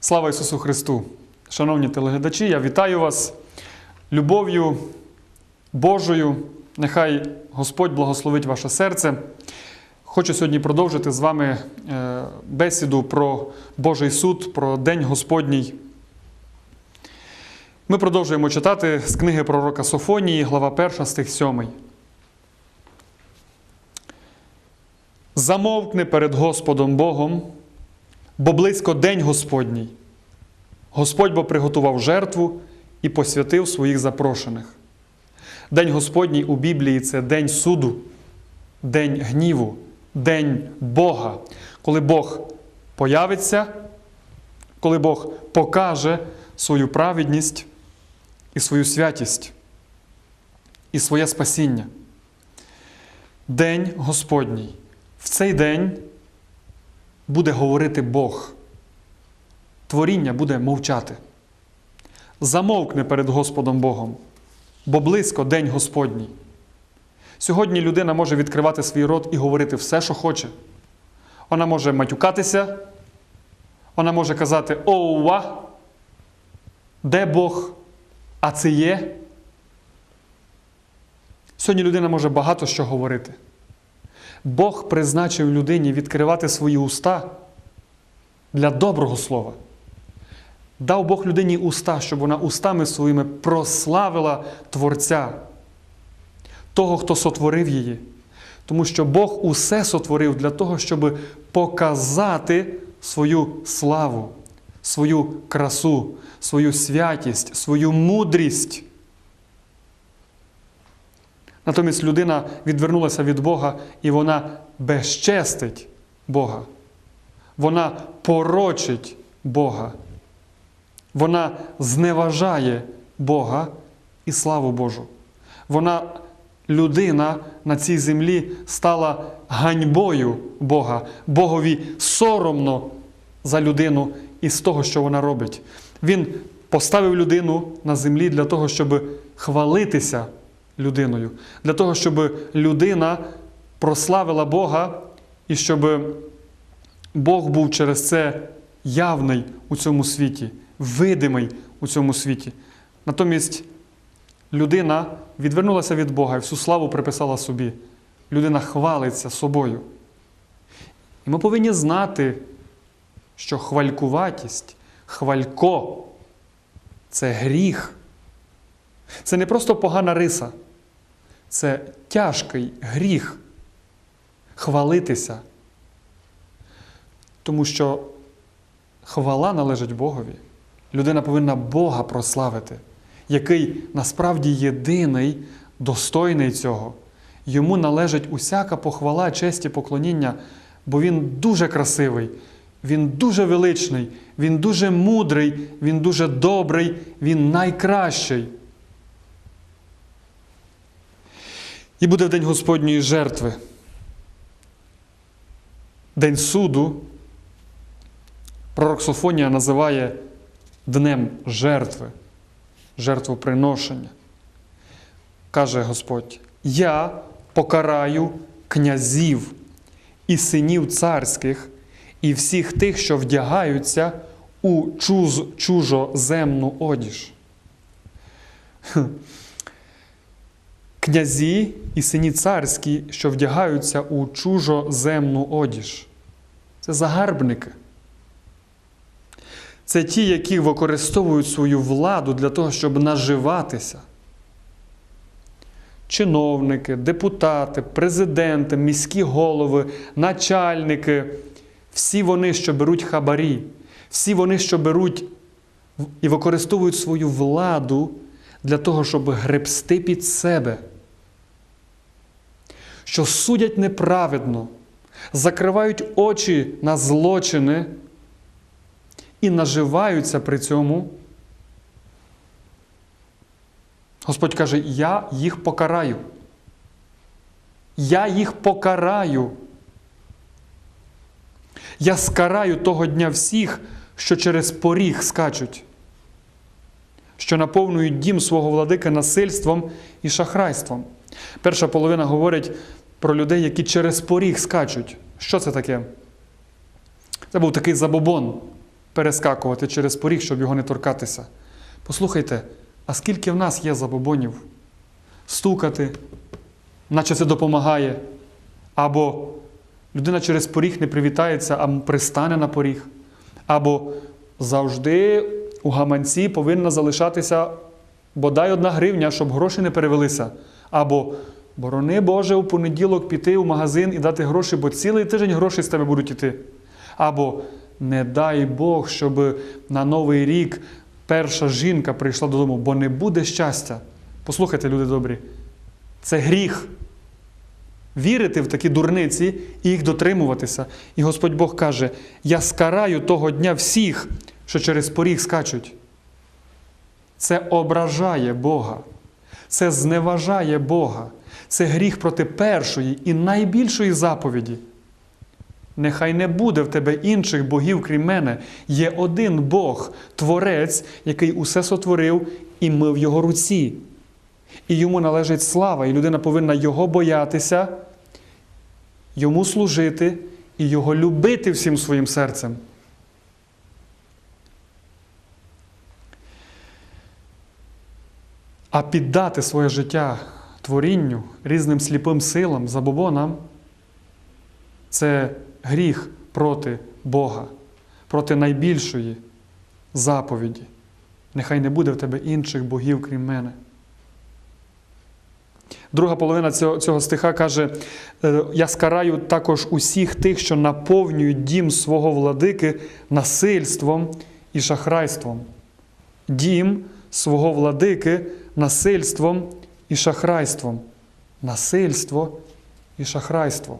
Слава Ісусу Христу! Шановні телеглядачі, я вітаю вас любов'ю Божою. Нехай Господь благословить ваше серце. Хочу сьогодні продовжити з вами е, бесіду про Божий суд, про День Господній. Ми продовжуємо читати з книги пророка Софонії, глава 1, стих 7. Замовкни перед Господом Богом, бо близько день Господній. Господь бо приготував жертву і посвятив своїх запрошених. День Господній у Біблії це день суду, день гніву, день Бога, коли Бог появиться, коли Бог покаже свою праведність і свою святість, і своє спасіння. День Господній. В цей день буде говорити Бог. Творіння буде мовчати. Замовкне перед Господом Богом, бо близько День Господній. Сьогодні людина може відкривати свій рот і говорити все, що хоче. Вона може матюкатися, вона може казати Оува, де Бог? А це є. Сьогодні людина може багато що говорити. Бог призначив людині відкривати свої уста для доброго слова. Дав Бог людині уста, щоб вона устами своїми прославила Творця, того, хто сотворив її. Тому що Бог усе сотворив для того, щоб показати свою славу, свою красу, свою святість, свою мудрість. Натомість людина відвернулася від Бога і вона безчестить Бога. Вона порочить Бога. Вона зневажає Бога і славу Божу. Вона, людина на цій землі, стала ганьбою Бога, Богові соромно за людину і з того, що вона робить. Він поставив людину на землі для того, щоб хвалитися людиною, для того, щоб людина прославила Бога і щоб Бог був через це явний у цьому світі, видимий у цьому світі. Натомість людина відвернулася від Бога і всю славу приписала собі. Людина хвалиться собою. І ми повинні знати, що хвалькуватість, хвалько це гріх. Це не просто погана риса, це тяжкий гріх хвалитися. Тому що хвала належить Богові. Людина повинна Бога прославити, який насправді єдиний, достойний цього. Йому належить усяка похвала, честь і поклоніння, бо він дуже красивий, він дуже величний, він дуже мудрий, він дуже добрий, він найкращий. І буде день Господньої жертви. День суду пророк Софонія називає днем жертви, жертвоприношення. Каже Господь: Я покараю князів і синів царських, і всіх тих, що вдягаються у чуз, чужоземну одіж. Князі і сині царські, що вдягаються у чужоземну одіж. Це загарбники. Це ті, які використовують свою владу для того, щоб наживатися. Чиновники, депутати, президенти, міські голови, начальники всі вони, що беруть хабарі, всі вони, що беруть і використовують свою владу для того, щоб гребсти під себе, що судять неправедно, закривають очі на злочини і наживаються при цьому. Господь каже: Я їх покараю. Я їх покараю. Я скараю того дня всіх, що через поріг скачуть, що наповнюють дім свого владика насильством і шахрайством. Перша половина говорить про людей, які через поріг скачуть. Що це таке? Це був такий забобон перескакувати через поріг, щоб його не торкатися. Послухайте, а скільки в нас є забобонів? Стукати, наче це допомагає. Або людина через поріг не привітається, а пристане на поріг. Або завжди у гаманці повинна залишатися бодай одна гривня, щоб гроші не перевелися. Або борони Боже у понеділок піти в магазин і дати гроші, бо цілий тиждень гроші з тебе будуть іти. Або не дай Бог, щоб на Новий рік перша жінка прийшла додому, бо не буде щастя. Послухайте, люди добрі, це гріх. Вірити в такі дурниці і їх дотримуватися. І Господь Бог каже: Я скараю того дня всіх, що через поріг скачуть. Це ображає Бога, це зневажає Бога, це гріх проти першої і найбільшої заповіді. Нехай не буде в тебе інших богів, крім мене. Є один Бог, Творець, який усе сотворив, і ми в його руці. І йому належить слава, і людина повинна його боятися, йому служити і його любити всім своїм серцем. А піддати своє життя творінню, різним сліпим силам, забобонам це гріх проти Бога, проти найбільшої заповіді. Нехай не буде в тебе інших богів, крім мене. Друга половина цього, цього стиха каже: «Е, Я скараю також усіх тих, що наповнюють дім свого владики насильством і шахрайством. Дім свого владики насильством і шахрайством. Насильство і шахрайство.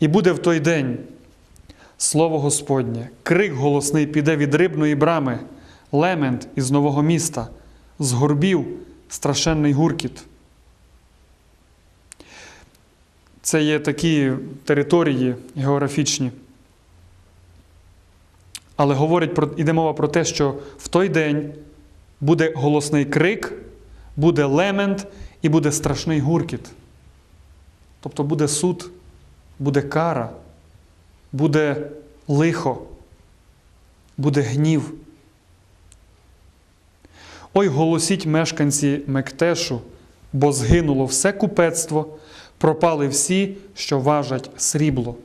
І буде в той день слово Господнє, крик голосний піде від рибної брами, лемент із нового міста, з горбів страшенний гуркіт. Це є такі території географічні. Але говорить про, іде мова про те, що в той день буде голосний крик, буде лемент і буде страшний гуркіт. Тобто буде суд, буде кара, буде лихо, буде гнів. Ой, голосіть мешканці Мектешу, бо згинуло все купецтво, пропали всі, що важать срібло.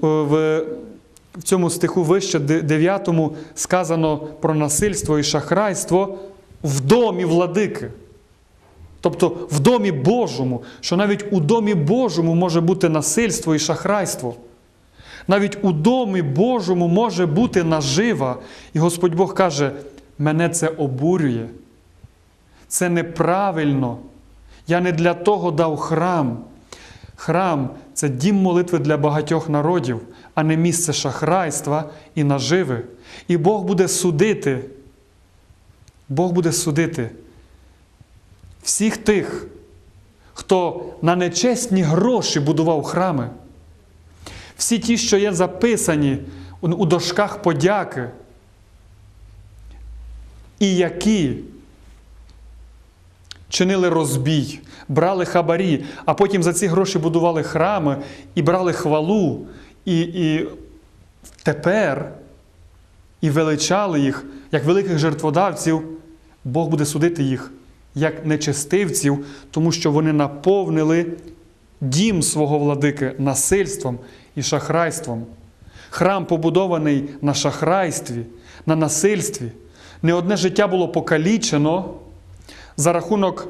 В в цьому стиху вище 9 сказано про насильство і шахрайство в домі владики. Тобто в домі Божому, що навіть у домі Божому може бути насильство і шахрайство. Навіть у домі Божому може бути нажива. І Господь Бог каже, мене це обурює. Це неправильно. Я не для того дав храм. Храм це дім молитви для багатьох народів, а не місце шахрайства і наживи. І Бог буде судити. Бог буде судити всіх тих, хто на нечесні гроші будував храми. Всі ті, що є записані у дошках подяки, і які чинили розбій, брали хабарі, а потім за ці гроші будували храми і брали хвалу, і, і тепер і величали їх як великих жертводавців, Бог буде судити їх як нечестивців, тому що вони наповнили дім свого владики насильством і шахрайством. Храм побудований на шахрайстві, на насильстві. Не одне життя було покалічено за рахунок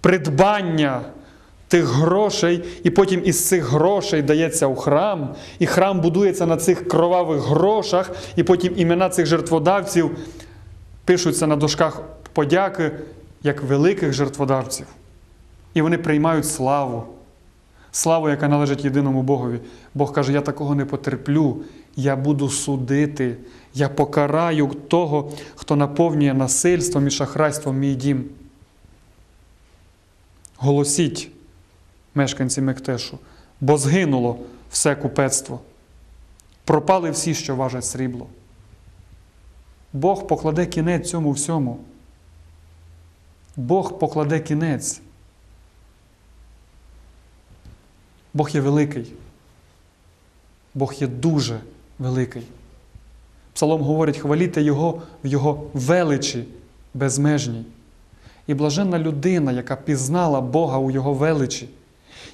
придбання тих грошей, і потім із цих грошей дається у храм, і храм будується на цих кровавих грошах, і потім імена цих жертводавців пишуться на дошках подяки як великих жертводавців. І вони приймають славу, славу, яка належить єдиному Богові. Бог каже: Я такого не потерплю, я буду судити, я покараю того, хто наповнює насильством і шахрайством мій дім. Голосіть, мешканці Мектешу, бо згинуло все купецтво. Пропали всі, що важать срібло. Бог покладе кінець цьому всьому. Бог покладе кінець. Бог є великий. Бог є дуже великий. Псалом говорить, хваліте Його в Його величі безмежній. І блаженна людина, яка пізнала Бога у Його величі,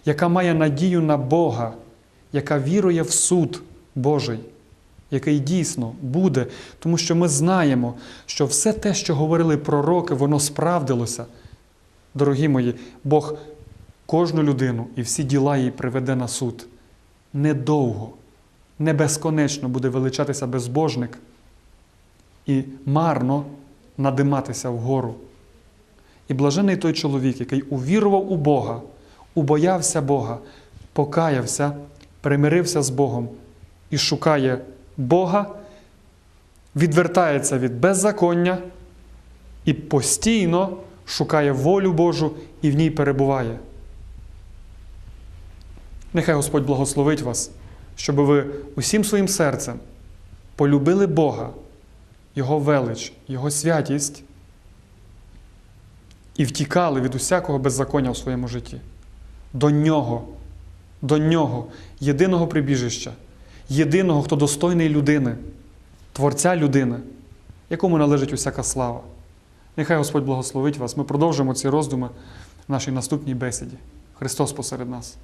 яка має надію на Бога, яка вірує в суд Божий, який дійсно буде, тому що ми знаємо, що все те, що говорили пророки, воно справдилося. Дорогі мої, Бог кожну людину і всі діла її приведе на суд. Недовго, не безконечно буде величатися безбожник і марно надиматися вгору. І блажений той чоловік, який увірував у Бога, убоявся Бога, покаявся, примирився з Богом і шукає Бога, відвертається від беззаконня і постійно шукає волю Божу і в ній перебуває. Нехай Господь благословить вас, щоб ви усім своїм серцем полюбили Бога, Його велич, Його святість і втікали від усякого беззаконня у своєму житті. До Нього, до Нього, єдиного прибіжища, єдиного, хто достойний людини, Творця людини, якому належить усяка слава. Нехай Господь благословить вас. Ми продовжимо ці роздуми в нашій наступній бесіді. Христос посеред нас.